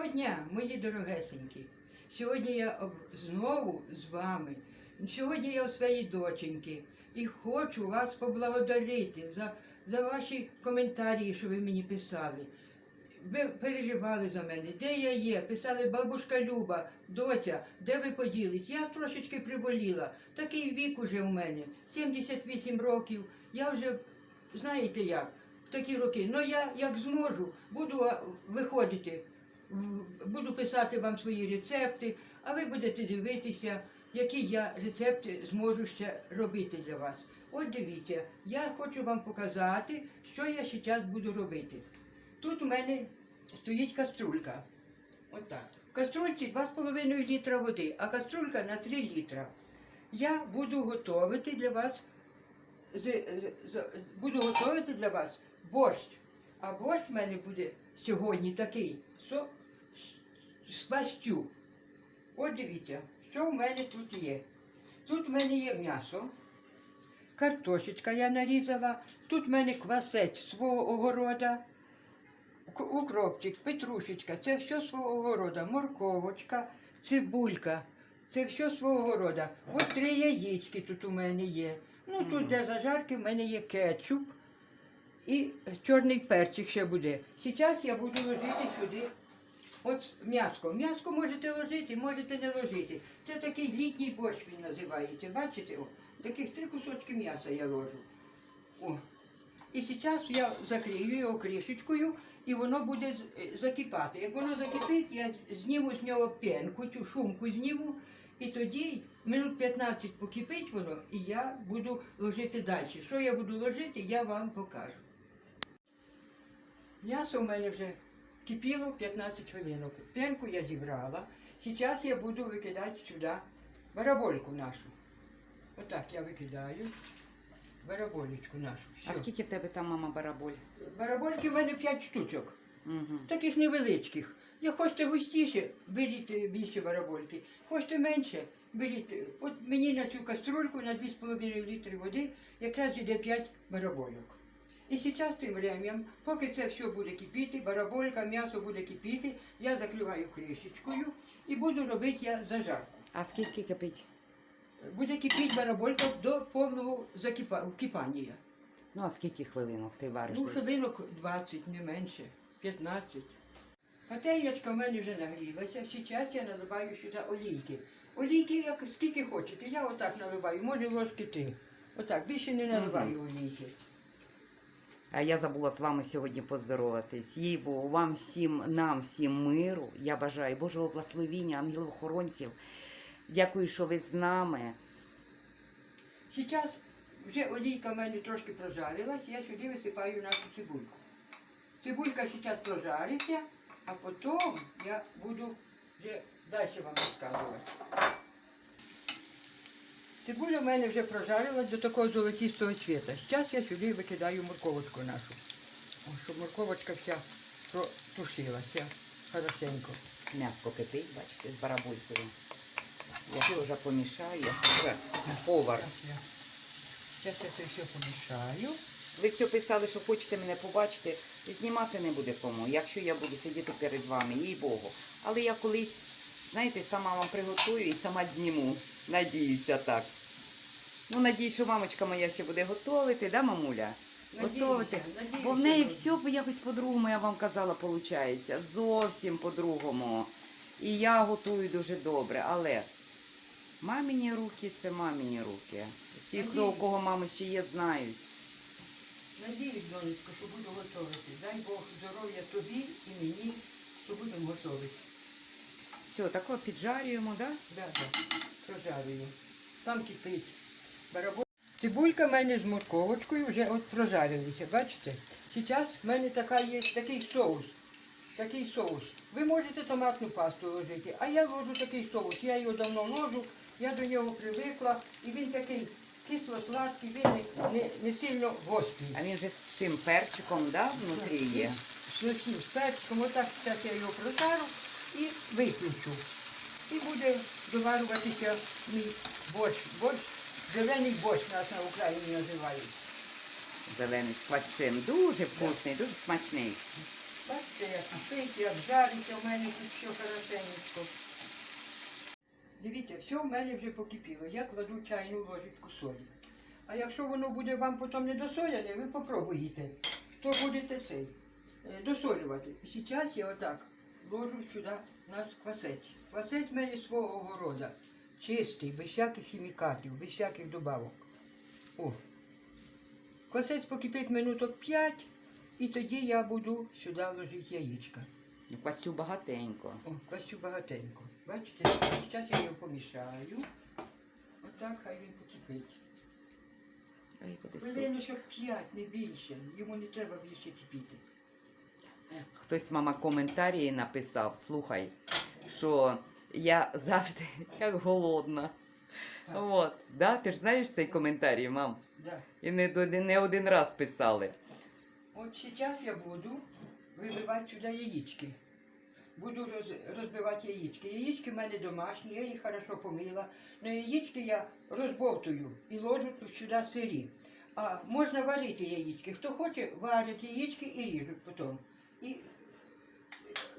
Доброго дня, мої дорогесенькі. Сьогодні я знову з вами. Сьогодні я у своїй доченьки і хочу вас поблагодарити за, за ваші коментарі, що ви мені писали. Ви переживали за мене, де я є? Писали бабушка Люба, доця, де ви поділись? Я трошечки приболіла. Такий вік уже у мене, 78 років. Я вже, знаєте як, в такі роки. Ну я як зможу, буду виходити, буду писати вам свої рецепти, а ви будете дивитися, які я рецепти зможу ще робити для вас. От дивіться, я хочу вам показати, що я зараз буду робити. Тут у мене стоїть каструлька. Отак. В каструльці 2,5 літра води, а каструлька на 3 літра. Я буду готувати для вас з- з- буду готувати для вас борщ. А борщ в мене буде сьогодні такий, що з- пастю. От дивіться, що в мене тут є. Тут в мене є м'ясо, картошечка я нарізала, тут в мене квасець свого огорода, укропчик, петрушечка, це все свого огорода, морковочка, цибулька, це все свого огорода. От три яєчки тут у мене є. Ну тут для зажарки в мене є кетчуп і чорний перчик ще буде. Зараз я буду ложити сюди от м'яско. М'яско можете ложити, можете не ложити. Це такий літній борщ він називається. Бачите? О, таких три кусочки м'яса я ложу. О. І зараз я закрию його кришечкою, і воно буде е, закипати. Як воно закипить, я зніму з нього пенку, цю шумку зніму, і тоді минут 15 покипить воно, і я буду ложити далі. Що я буду ложити, я вам покажу. М'ясо у мене вже кипіло 15 хвилин. Пенку я зібрала. Зараз я буду викидати сюди барабольку нашу. Отак я викидаю бараболечку нашу. А скільки в тебе там мама бараболь? Барабольки в мене 5 штучок, Угу. таких невеличких. Я хочете густіше, беріть більше барабольки. Хочете менше, беріть. От мені на цю каструльку на 2,5 літри води якраз йде 5 барабольок. І зараз тим врем'ям, поки це все буде кипіти, бараболька, м'ясо буде кипіти, я закриваю кришечкою і буду робити я зажарку. А скільки кипить? Буде кипіти бараболька до повного закипа- кипання. Ну, а скільки хвилинок ти вариш? Ну, хвилинок 20, не менше, 15. Пательнячка в мене вже нагрілася. Зараз я наливаю сюди олійки. Олійки як скільки хочете. Я отак наливаю, може ложки три. Отак, більше не наливаю олійки. А я забула з вами сьогодні поздороватись. Їй Богу, вам всім, нам всім миру. Я бажаю Божого благословіння, ангелів-охоронців. Дякую, що ви з нами. Зараз вже олійка в мене трошки прожарилась, я сюди висипаю нашу цибульку. Цибулька зараз прожариться, а потім я буду вже далі вам розказувати. Цибуля в мене вже прожарилась до такого золотистого цвіта. Зараз я сюди викидаю морковочку нашу. О, щоб морковочка вся протушилася хорошенько. М'ясо кипить, бачите, з бараболькою. Я це вже помішаю, я вже повар. Зараз я це все помішаю. Ви все писали, що хочете мене побачити, і знімати не буде кому, якщо я буду сидіти перед вами, їй Богу. Але я колись, знаєте, сама вам приготую і сама зніму. Надіюся так. Ну, надіюсь, що мамочка моя ще буде готувати, да, мамуля? Надіюся, Готувати. надіюся, Бо в неї все якось по-другому, я вам казала, виходить. Зовсім по-другому. І я готую дуже добре, але мамині руки це мамині руки. Всі, хто у кого мами ще є, знають. Надіюсь, донечко, що буду готувати. Дай Бог здоров'я тобі і мені, що будемо готувати. Все, тако піджарюємо, да? Да, да. Прожарюю. Там кипить барабол. Цибулька в мене з морковочкою вже от прожарилися, бачите? Зараз в мене така є такий соус. Такий соус. Ви можете томатну пасту ложити, а я ложу такий соус. Я його давно ложу, я до нього привикла, і він такий кисло-сладкий, він не, не, не сильно гострий. А він же з цим перчиком, да, внутрі є. З з перчиком, отак я його прожарю і виключу. І буде доварюватися мій борщ. Борщ, зелений борщ нас на Україні називають. Зелений з квасцем. Дуже вкусний, дуже смачний. Бачите, як кипить, як жариться, у мене тут все хорошенько. Дивіться, все в мене вже покипіло. Я кладу чайну ложечку солі. А якщо воно буде вам потім не досоляне, ви попробуєте, то будете цей е, досолювати. І зараз я отак ложу сюди наш квасець. Квасець в мене свого города. Чистий, без всяких хімікатів, без всяких добавок. О. Квасець покипить минуток 5, і тоді я буду сюди ложити яєчка. Ну, Квасцю багатенько. О, квасю багатенько. Бачите, зараз я його помішаю. Отак хай він покипить. Щоб 5, не більше. Йому не треба більше кипіти. Хтось, мама, коментарі написав, слухай, що я завжди як голодна. От, да? Ти ж знаєш цей коментарій, мам? Да. І не, не один раз писали. От зараз я буду вибивати сюди яєчки. Буду роз, розбивати яєчки. Яєчки в мене домашні, я їх хорошо помила. На яєчки я розбовтую і ложу тут сюди сирі. А можна варити яєчки. Хто хоче, варять яєчки і ріжуть потім. І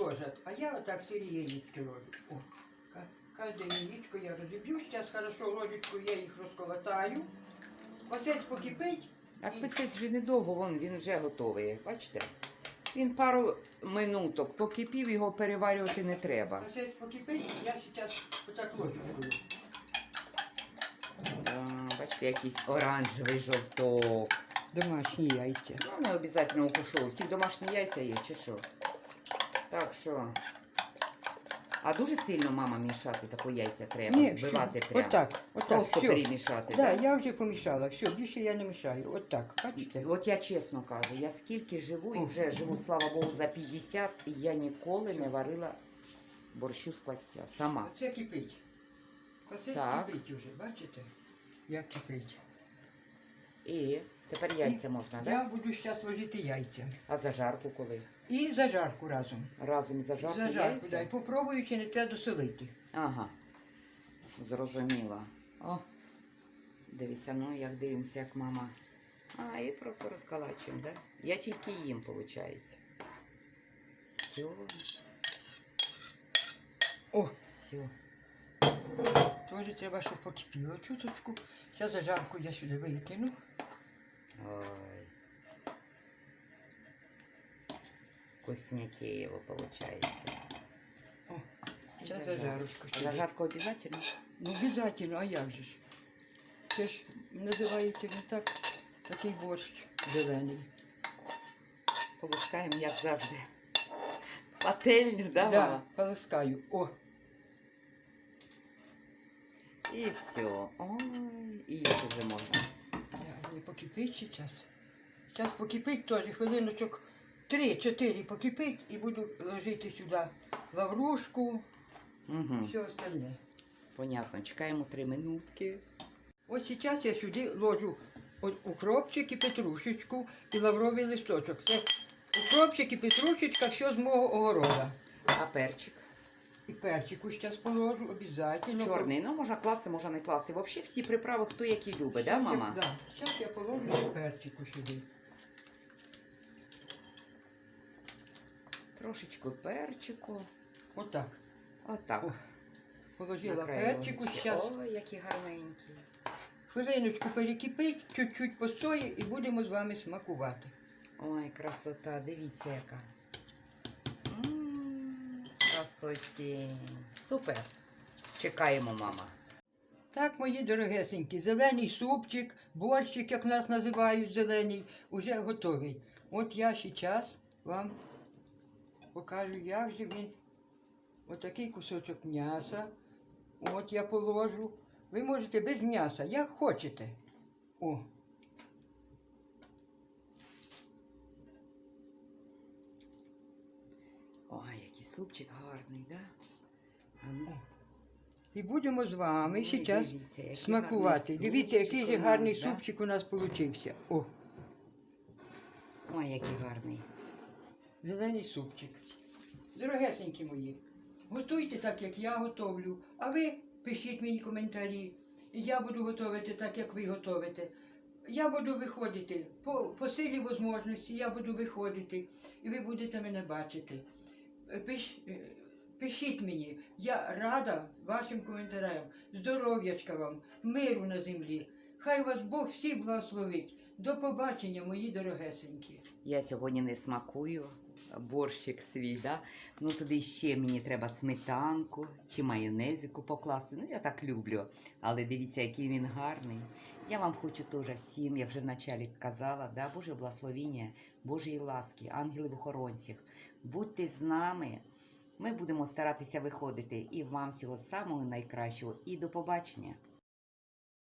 ложать. А я отак сирі яєчки ка- кожне яєчко я розіб'ю. Зараз хорошо ложечкою я їх розколотаю. Осець покипить. Так писать вже недовго, вон він вже готовий. Бачите? Він пару минуток покипів, його переварювати не треба. Осець покипить, я зараз отак ложечкою. А, бачите, якийсь оранжевий жовток. Домашні яйця. Ну, не обов'язково укушу. Всі домашні яйця є, чи що? Так що. А дуже сильно мама мішати тако яйця треба, збивати все, прямо. Отак, отак, Просто все. перемішати. Да, Да, я вже помішала, все, більше я не мішаю. Отак, бачите? От я чесно кажу, я скільки живу і вже живу, слава Богу, за 50, і я ніколи не варила борщу з квасця. Сама. Оце кипить. Так. кипить уже, бачите? Як кипить. І тепер яйця можна, так? Да? Я буду зараз ложити яйця. А зажарку коли? І зажарку разом. Разом зажарку Зажарку, яйця? дай. Попробую, чи не треба досолити. Ага. Зрозуміла. О, дивися, ну як дивимося, як мама. А, і просто розкалачуємо, да? Я тільки їм, виходить. Все, О, все. теж треба, щоб покипіло чуточку. Зараз зажарку я сюди викину. Ой. Вкуснятеево получается. Зараз зажарочку. А сюди. Зажарку обязательно? Ну, обязательно, а як же ж? Це ж називається не так, такий борщ зелений. Полускаємо, як завжди. Пательню, да, да, мама? полоскаю. О, І все. Ой, і їсти вже можна. Не покипить зараз. Зараз покипить теж хвилиночок 3-4 покипить і буду ложити сюди лаврушку, Угу. все остальне. Понятно, чекаємо три минутки. Ось зараз я сюди ложу укропчик і петрушечку і лавровий листочок. Це укропчик і петрушечка, все з мого огорода. А перчик? Перчику зараз положу, обов'язково. Чорний. Ну, можна класти, можна не класти. Взагалі всі приправи, хто які любить, да, мама? Я, да. Зараз я положу перчику сюди. Трошечку перчику. Отак. Отак. О, Положила перчику, зараз Ой, які гарненькі. хвилиночку перекипить, чуть-чуть постоїть і будемо з вами смакувати. Ой, красота, дивіться яка. М, Красотень. Супер. Чекаємо, мама. Так, мої дорогесенькі, зелений супчик, борщик, як нас називають зелений, уже готовий. От я зараз вам покажу, як же він. Отакий кусочок м'яса. От я положу. Ви можете без м'яса, як хочете. О. Ой, який супчик гарний, да? А ну. І будемо з вами Ой, зараз дивіться, смакувати. Дивіться, який же гарний да? супчик у нас получився. О, Ой, який гарний. зелений супчик. Дорогесенькі мої, готуйте так, як я готовлю, а ви пишіть мені коментарі. І я буду готувати так, як ви готовите. Я буду виходити по, по силі можливості, я буду виходити, і ви будете мене бачити. Пиш, е, пишіть мені, я рада вашим коментарям. Здоров'ячка вам, миру на землі. Хай вас Бог всіх благословить. До побачення, мої дорогесенькі. Я сьогодні не смакую борщик свій, да? ну туди ще мені треба сметанку чи майонезику покласти. Ну я так люблю. Але дивіться, який він гарний. Я вам хочу теж всім, я вже вначалі казала, да? Боже благословіння, Божої ласки, ангелів охоронців. Будьте з нами. Ми будемо старатися виходити і вам всього самого найкращого. І до побачення.